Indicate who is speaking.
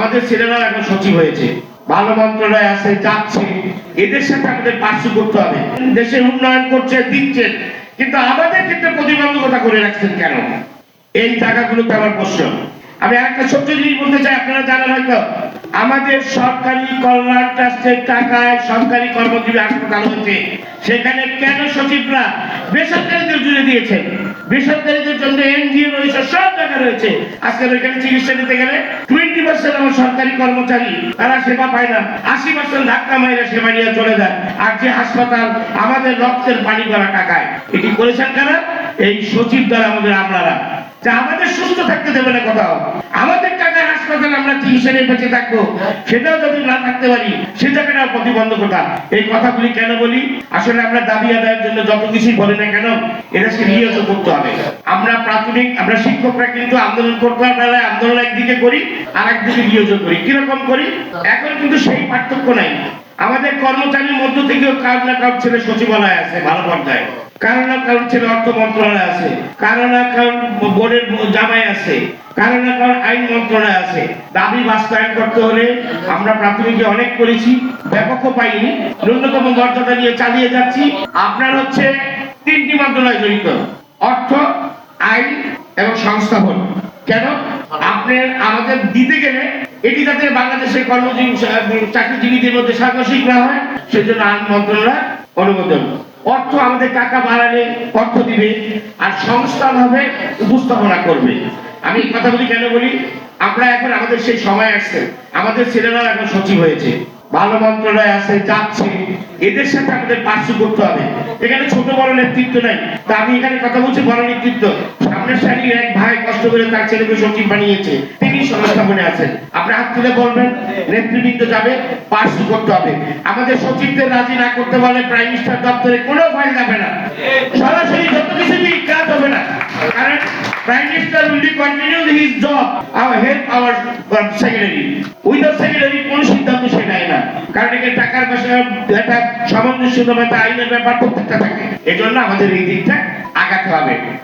Speaker 1: আমাদের ছেলেরা এখন সচিব হয়েছে। ভালো মন্ত্রণালয় আছে যাচ্ছে এদের সাথে আমাদের পার্শ্ব করতে হবে। দেশের উন্নয়ন করছে দিচ্ছেন কিন্তু আমাদের ক্ষেত্রে প্রতিবন্ধকতা করে রাখছেন কেন? এই জায়গাগুলোতে আমার প্রশ্ন। আমি একটা ছোট্ট জিনিস বলতে চাই, আপনারা জানেন হয়তো। আমাদের সরকারি কল্যাণ ট্রাস্টের টাকায় সরকারি কর্মজীবী হাসপাতাল হয়েছে। সেখানে কেন সচিবরা বেসরকারিদের জুড়ে বেসরকারিদের জন্য এনজিও রয়েছে, সব জায়গা রয়েছে। চিকিৎসা গেলে টোয়েন্টি পার্সেন্ট আমার সরকারি কর্মচারী, তারা সেবা পায় না। আশি পার্সেন্ট ধাক্কা মাইরা সেবা নিয়ে চলে যায়। আর যে হাসপাতাল আমাদের রক্তের পানি করা টাকায়, এটি করেছেন কারা? এই সচিব দ্বারা আমাদের আপনারা। যা আমাদের সুস্থ থাকতে দেবে না কোথাও। আমাদের টাকায় হাসপাতাল আমরা চিকিৎসা বেঁচে থাকব, সেটাও যদি না থাকতে পারি সে জায়গাটাও প্রতিবন্ধকতা? এই কথাগুলি কেন বলি? আসলে আমরা দাবি আদায়ের জন্য যত কিছুই বলি না কেন, এটা সে নিয়োজন করতে হবে। আমরা প্রাথমিক, আমরা শিক্ষকরা কিন্তু আন্দোলন করতে বেলায় আন্দোলন একদিকে করি, আর একদিকে নিয়োজন করি। কীরকম করি? এখন কিন্তু সেই পার্থক্য নাই। আমাদের কর্মচারীর মধ্য থেকেও কারও না কারোর ছেলে সচিবালয় আছে, ভালো পর্যায়ে কারও না কারোর ছেলে অর্থ মন্ত্রণালয় আছে। কারও না কারোর বোর্ডের জামাই আছে। কারও না কারোর আইন মন্ত্রণালয় আছে। দাবি বাস্তবায়ন করতে হলে আমরা প্রাথমিকে অনেক করেছি, ব্যাপকও পাইনি, ন্যূনতম মর্যাদা নিয়ে চালিয়ে যাচ্ছি। আপনার হচ্ছে তিনটি মন্ত্রণালয় জড়িত, অর্থ, আইন এবং সংস্থাপন কেন? আপনি আমাদের দিতে গেলে এটি যাতে বাংলাদেশের কর্মজীবী চাকরিজীবীদের মধ্যে সাংঘর্ষিক না হয়, সেজন্য আইন মন্ত্রণালয় অনুমোদন। অর্থ আমাদের টাকা বাড়ালে অর্থ দিবে, আর সংস্থান হবে, উপস্থাপনা করবে। আমি এই কথাগুলি কেন বলি? আমরা এখন আমাদের সেই সময় আসছে আমাদের ছেলেরা এখন সচিব হয়েছে। ভালো মন্ত্রণালয় আছে, যাচ্ছে। এদের সাথে আমাদের পার্শ্ব করতে হবে। এখানে ছোট বড় নেতৃত্ব নাই। তা আমি এখানে কথা বলছি, বড় নেতৃত্ব। সামনের সারির এক ভাই কষ্ট করে তার ছেলেকে সচিব বানিয়েছে। তিনি সংস্থাপনে আছেন। আপনি হাত তুলে বলবেন, নেতৃবৃন্দ যাবে পার্শ্ব করতে হবে। আমাদের সচিবদের রাজি না করতে পারলে প্রাইম মিনিস্টার দপ্তরে কোনো ফাইল যাবে না। Minister will be our his job our help our secretary without secretary কোন সিদ্ধান্ত সে নেয় না। কারণ এখানে টাকার পয়সা একটা সামঞ্জস্য আইনের ব্যাপার প্রত্যেকটা থাকে। এজন্য আমাদের এই দিকটা আগাতে হবে।